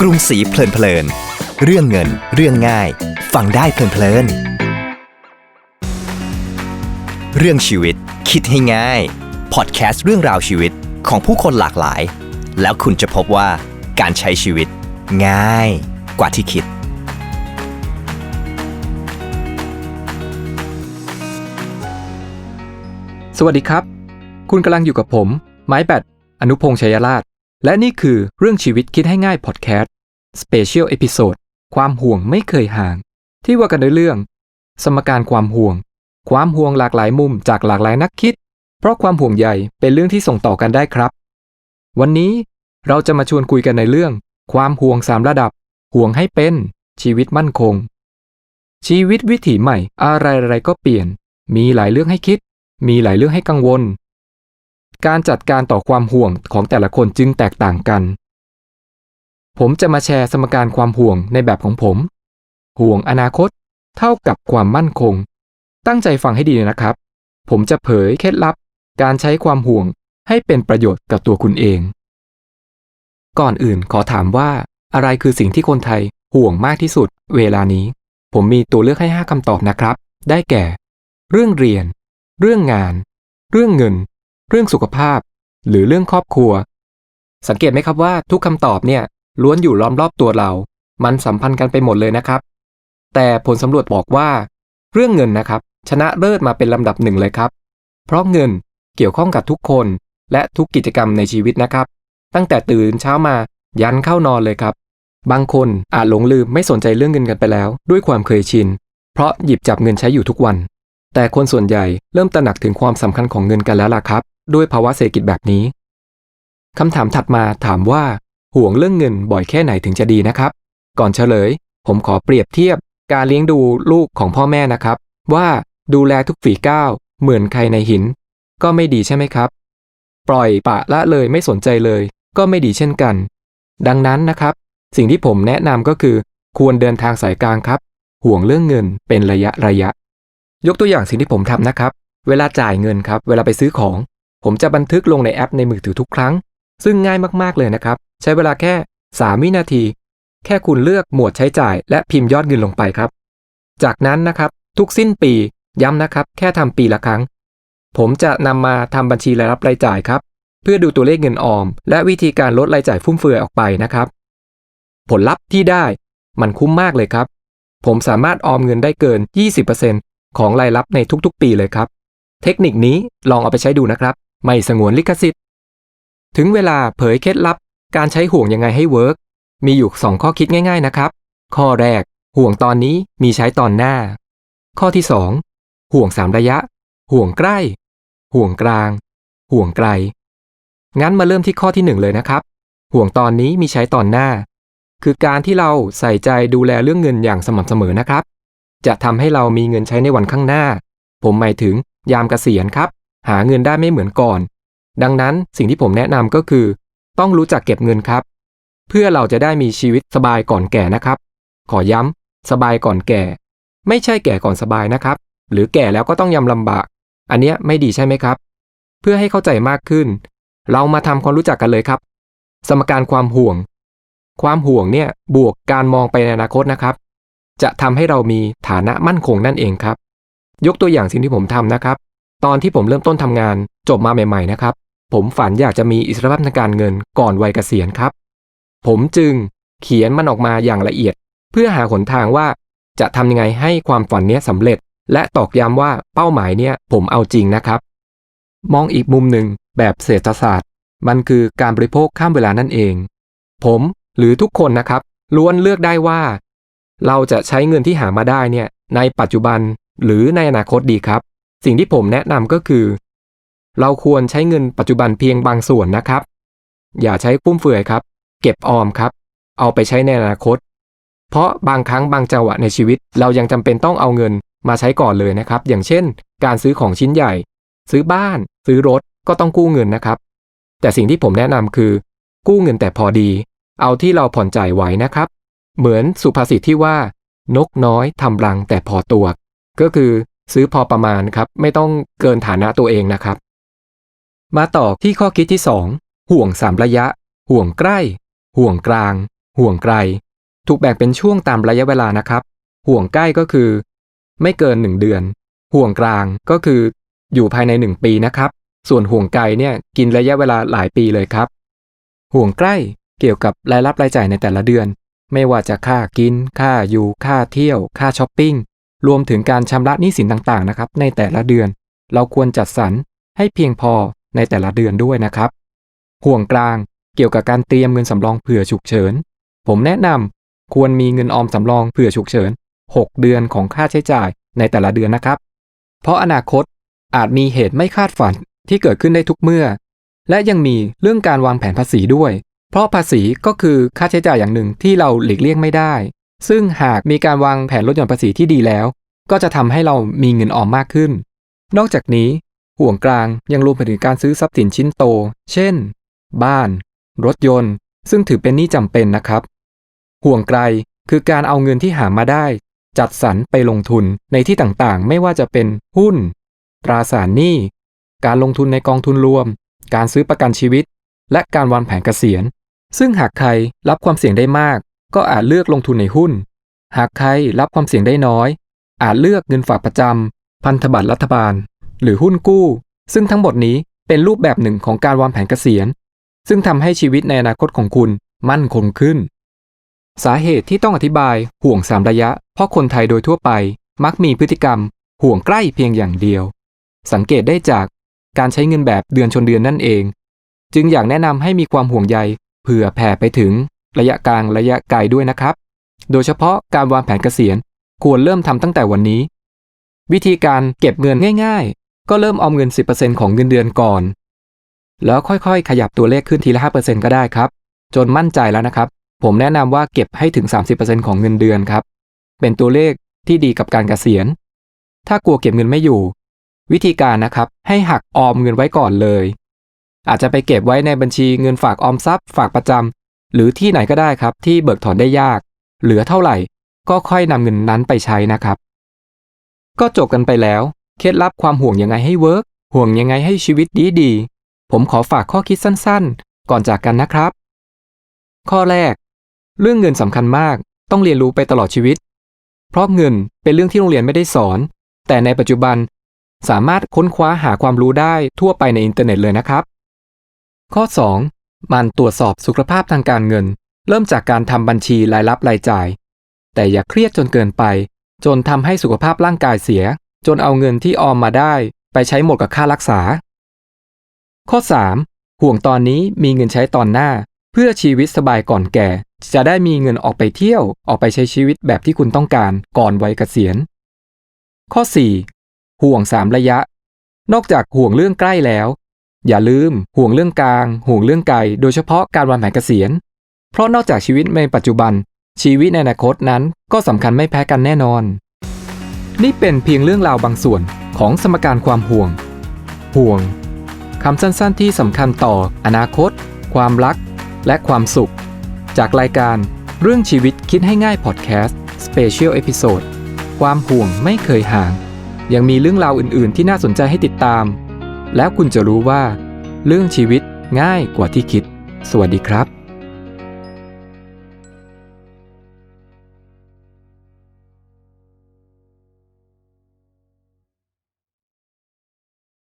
กรุงศรีเพลินเพลิน เรื่องเงิน เรื่องง่าย ฟังได้เพลินเพลิน เรื่องชีวิต คิดให้ง่ายพอดแคสต์เรื่องราวชีวิตของผู้คนหลากหลาย แล้วคุณจะพบว่าการใช้ชีวิต ง่ายกว่าที่คิด สวัสดีครับ คุณกำลังอยู่กับผม ไม้แบตอนุพงษ์ชัยราช และนี่คือเรื่องชีวิตคิดให้ง่ายพอดแคสต์สเปเชียลเอพิโซดความห่วงไม่เคยห่าง ที่ว่ากันในเรื่อง สมการความห่วง ความห่วงหลากหลายมุมจากหลากหลายนักคิด เพราะความห่วงใยเป็นเรื่องที่ส่งต่อกันได้ครับ วันนี้เราจะมาชวนคุยกันในเรื่อง ความห่วงสามระดับ ห่วงให้เป็น ชีวิตมั่นคง ชีวิตวิถีใหม่ อะไรๆก็เปลี่ยน มีหลายเรื่องให้คิด มีหลายเรื่องให้กังวล การจัดการต่อความห่วงของแต่ละคนจึงแตกต่างกัน ผมจะมาแชร์สมการความห่วงในแบบของผม ห่วงอนาคต เท่ากับความมั่นคง ตั้งใจฟังให้ดีนะครับ ผมจะเผยเคล็ดลับ การใช้ความห่วงให้เป็นประโยชน์กับตัวคุณเอง ก่อนอื่นขอถามว่า อะไรคือสิ่งที่คนไทยห่วงมากที่สุด เวลานี้ ผมมีตัวเลือกให้ 5คำตอบนะครับ ได้แก่ เรื่องเรียน เรื่องงาน เรื่องเงิน เรื่องสุขภาพ หรือเรื่องครอบครัว สังเกตไหมครับว่าทุกคำตอบเนี่ยล้วนอยู่ล้อมรอบตัวเรา มันสัมพันธ์กันไปหมดเลยนะครับ แต่ผลสำรวจบอกว่า เรื่องเงินนะครับ ชนะเลิศมาเป็นลำดับหนึ่งเลยครับ เพราะเงินเกี่ยวข้องกับทุกคน และทุกกิจกรรมในชีวิตนะครับ ตั้งแต่ตื่นเช้ามายันเข้านอนเลยครับ บางคนอาจหลงลืมไม่สนใจเรื่องเงินกันไปแล้ว ด้วยความเคยชิน เพราะหยิบจับเงินใช้อยู่ทุกวัน แต่คนส่วนใหญ่เริ่มตระหนักถึงความสำคัญของเงินกันแล้วล่ะครับ ด้วยภาวะเศรษฐกิจแบบนี้คำถามถัดมาถามว่า ห่วงเรื่องเงินบ่อยแค่ไหนถึงจะดีนะครับ ก่อนเฉลย ผมขอเปรียบเทียบการเลี้ยงดูลูกของพ่อแม่นะครับ ว่าดูแลทุกฝีก้าวเหมือนใครในหิน ก็ไม่ดีใช่ไหมครับ ปล่อยปะละเลยไม่สนใจเลย ก็ไม่ดีเช่นกัน ดังนั้นนะครับ สิ่งที่ผมแนะนำก็คือ ควรเดินทางสายกลางครับ ห่วงเรื่องเงินเป็นระยะระยะ ยกตัวอย่างสิ่งที่ผมทำนะครับ เวลาจ่ายเงินครับ เวลาไปซื้อของ ผมจะบันทึกลงในแอปในมือถือทุกครั้ง ซึ่งง่ายมากๆเลยนะครับ ใช้เวลาแค่ 3 วินาที แค่คุณเลือกหมวดใช้จ่าย และพิมพ์ยอดเงินลงไปครับ จากนั้นนะครับ ทุกสิ้นปีย้ำนะครับ แค่ทำปีละครั้ง ผมจะนำมาทำบัญชีรายรับรายจ่ายครับ เพื่อดูตัวเลขเงินออม และวิธีการลดรายจ่ายฟุ่มเฟือยออกไปนะครับ ผลลัพธ์ที่ได้มันคุ้มมากเลยครับ ผมสามารถออมเงินได้เกิน 20%ของรายรับในทุกๆ ปีเลยครับ เทคนิคนี้ลองเอาไปใช้ดูนะครับ ไม่สงวนลิขสิทธิ์ ถึงเวลาเผยเคล็ดลับ การใช้ห่วงยังไงให้เวิร์กมีอยู่ 2 ข้อคิดง่าย ๆนะครับ ข้อแรก ห่วงตอนนี้มีใช้ตอนหน้า ข้อที่ 2 ห่วง3ระยะ ห่วงใกล้ ห่วงกลาง ห่วงไกล งั้นมาเริ่มที่ข้อที่ 1 เลยนะครับ ห่วงตอนนี้มีใช้ตอนหน้า คือการที่เราใส่ใจดูแลเรื่องเงินอย่างสม่ำเสมอนะครับ จะทำให้เรามีเงินใช้ในวันข้างหน้า ผมหมายถึงยามเกษียณครับ หาเงินได้ไม่เหมือนก่อน ดังนั้นสิ่งที่ผมแนะนำก็คือ ต้องรู้จักเก็บเงินครับ เพื่อเราจะได้มีชีวิตสบายก่อนแก่นะครับ ขอย้ำสบายก่อนแก่ ไม่ใช่แก่ก่อนสบายนะครับ หรือแก่แล้วก็ต้องยำลำบาก อันเนี้ยไม่ดีใช่ไหมครับ เพื่อให้เข้าใจมากขึ้น เรามาทำความรู้จักกันเลยครับ สมการความห่วง ความห่วงเนี่ยบวกการมองไปในอนาคตนะครับจะทำให้เรามีฐานะมั่นคงนั่นเองครับ ยกตัวอย่างสิ่งที่ผมทำนะครับ ตอนที่ผมเริ่มต้นทำงาน จบมาใหม่ ๆ นะครับ ผมฝันอยากจะมีอิสรภาพทางการเงินก่อนวัยเกษียณครับ ผมจึงเขียนมันออกมาอย่างละเอียด เพื่อหาหนทางว่า จะทำยังไงให้ความฝันนี้สำเร็จ และตอกย้ำว่าเป้าหมายเนี่ยผมเอาจริงนะครับ มองอีกมุมหนึ่งแบบเศรษฐศาสตร์ มันคือการบริโภคข้ามเวลานั่นเอง ผมหรือทุกคนนะครับ ล้วนเลือกได้ว่า เราจะใช้เงินที่หามาได้เนี่ยในปัจจุบันหรือในอนาคตดีครับ สิ่งที่ผมแนะนำก็คือ เราควรใช้เงินปัจจุบันเพียงบางส่วนนะครับ อย่าใช้ฟุ่มเฟือยครับ เก็บออมครับ เอาไปใช้ในอนาคต เพราะบางครั้งบางจังหวะในชีวิต เรายังจำเป็นต้องเอาเงินมาใช้ก่อนเลยนะครับ อย่างเช่น การซื้อของชิ้นใหญ่ ซื้อบ้าน ซื้อรถก็ต้องกู้เงินนะครับ แต่สิ่งที่ผมแนะนำคือ กู้เงินแต่พอดี เอาที่เราผ่อนจ่ายไหวนะครับ เหมือนสุภาษิตที่ว่านกน้อยทำรังแต่พอตัว ก็คือ ซื้อพอประมาณครับ ไม่ต้องเกินฐานะตัวเองนะครับ มาต่อที่ข้อคิดที่ 2 ห่วง3ระยะ ห่วงใกล้ ห่วงกลาง ห่วงไกล ถูกแบ่งเป็นช่วงตามระยะเวลานะครับ ห่วงใกล้ก็คือ ไม่เกิน 1 เดือน ห่วงกลางก็คือ อยู่ภายใน 1 ปีนะครับ ส่วนห่วงไกลเนี่ยกินระยะเวลาหลายปีเลยครับ ห่วงใกล้เกี่ยวกับรายรับรายจ่ายในแต่ละเดือน ไม่ว่าจะค่ากิน ค่าอยู่ ค่าเที่ยว ค่าช้อปปิ้ง รวมถึงการชำระหนี้สินต่างๆนะครับในแต่ละเดือน เราควรจัดสรรให้เพียงพอในแต่ละเดือนด้วยนะครับ ห่วงกลางเกี่ยวกับการเตรียมเงินสำรองเผื่อฉุกเฉิน ผมแนะนำควรมีเงินออมสำรองเผื่อฉุกเฉิน 6 เดือนของค่าใช้จ่ายในแต่ละเดือนนะครับ เพราะอนาคตอาจมีเหตุไม่คาดฝันที่เกิดขึ้นได้ทุกเมื่อ และยังมีเรื่องการวางแผนภาษีด้วย เพราะภาษีก็คือค่าใช้จ่ายอย่างหนึ่งที่เราหลีกเลี่ยงไม่ได้ ซึ่งหากมีการวางแผนลดหย่อนภาษีที่ดีแล้ว ก็จะทำให้เรามีเงินออมมากขึ้น นอกจากนี้ ห่วงกลางยังรวมไปถึงการซื้อทรัพย์สินชิ้นโต เช่น บ้าน รถยนต์ ซึ่งถือเป็นหนี้จำเป็นนะครับ ห่วงไกลคือการเอาเงินที่หามาได้ จัดสรรไปลงทุนในที่ต่างๆ ไม่ว่าจะเป็นหุ้น ตราสารหนี้ การลงทุนในกองทุนรวม การซื้อประกันชีวิต และการวางแผนเกษียณ ซึ่งหากใครรับความเสี่ยงได้มาก ก็อาจเลือกลงทุนในหุ้น หากใครรับความเสี่ยงได้น้อย อาจเลือกเงินฝากประจำ พันธบัตรรัฐบาล หรือหุ้นกู้ ซึ่งทั้งหมดนี้เป็นรูปแบบหนึ่งของการวางแผนเกษียณ ซึ่งทำให้ชีวิตในอนาคตของคุณมั่นคงขึ้น สาเหตุที่ต้องอธิบายห่วงสามระยะ เพราะคนไทยโดยทั่วไปมักมีพฤติกรรม ห่วงใกล้เพียงอย่างเดียว สังเกตได้จากการใช้เงินแบบเดือนชนเดือนนั่นเอง จึงอยากแนะนำให้มีความห่วงใยเผื่อแผ่ไปถึง ระยะกลางระยะไกลด้วยนะครับ โดยเฉพาะการวางแผนเกษียณควรเริ่มทำตั้งแต่วันนี้ วิธีการเก็บเงินง่าย ๆ ก็เริ่มออมเงิน 10%ของเงินเดือนก่อน แล้วค่อยๆ ขยับตัวเลขขึ้นทีละ 5%ก็ได้ครับ จนมั่นใจแล้วนะครับ ผมแนะนำว่าเก็บให้ถึง 30%ของเงินเดือนครับ เป็นตัวเลขที่ดีกับการเกษียณ ถ้ากลัวเก็บเงินไม่อยู่ วิธีการนะครับให้หักออมเงินไว้ก่อนเลย อาจจะไปเก็บไว้ในบัญชีเงินฝากออมทรัพย์ ฝากประจำ หรือที่ไหนก็ได้ครับที่เบิกถอนได้ยาก เหลือเท่าไหร่ ก็ค่อยนำเงินนั้นไปใช้นะครับ ก็จบกันไปแล้ว เคล็ดลับความห่วงยังไงให้เวิร์กห่วงยังไงให้ชีวิตดีดีผมขอฝากข้อคิดสั้นๆ ก่อนจากกันนะครับ ข้อแรก เรื่องเงินสำคัญมากต้องเรียนรู้ไปตลอดชีวิต เพราะเงินเป็นเรื่องที่โรงเรียนไม่ได้สอน แต่ในปัจจุบันสามารถค้นคว้าหาความรู้ได้ทั่วไปในอินเทอร์เน็ตเลยนะครับ ข้อ 2. มันตรวจสอบสุขภาพทางการเงิน เริ่มจากการทำบัญชีรายรับรายจ่าย แต่อย่าเครียดจนเกินไป จนทำให้สุขภาพร่างกายเสีย จนเอาเงินที่ออมมาได้ ไปใช้หมดกับค่ารักษา ข้อ 3. ห่วงตอนนี้มีเงินใช้ตอนหน้า เพื่อชีวิตสบายก่อนแก่ จะได้มีเงินออกไปเที่ยว ออกไปใช้ชีวิตแบบที่คุณต้องการก่อนวัยเกษียณ ข้อ 4. ห่วง 3 ระยะ นอกจากห่วงเรื่องใกล้แล้ว อย่าลืมห่วงเรื่องกลาง ห่วงเรื่องไกล โดยเฉพาะการวางแผนเกษียณ เพราะนอกจากชีวิตในปัจจุบัน ชีวิตในอนาคตนั้นก็สำคัญไม่แพ้กันแน่นอน นี่เป็นเพียงเรื่องราวบางส่วนของสมการความห่วง ห่วงคำสั้นๆ ที่สำคัญต่ออนาคต ความรัก และความสุข จากรายการเรื่องชีวิตคิดให้ง่ายพอดแคสต์สเปเชียลเอพิโซดความห่วงไม่เคยห่าง ยังมีเรื่องราวอื่นๆ ที่น่าสนใจให้ติดตาม แล้วคุณจะรู้ว่า เรื่องชีวิตง่ายกว่าที่คิด สวัสดีครับ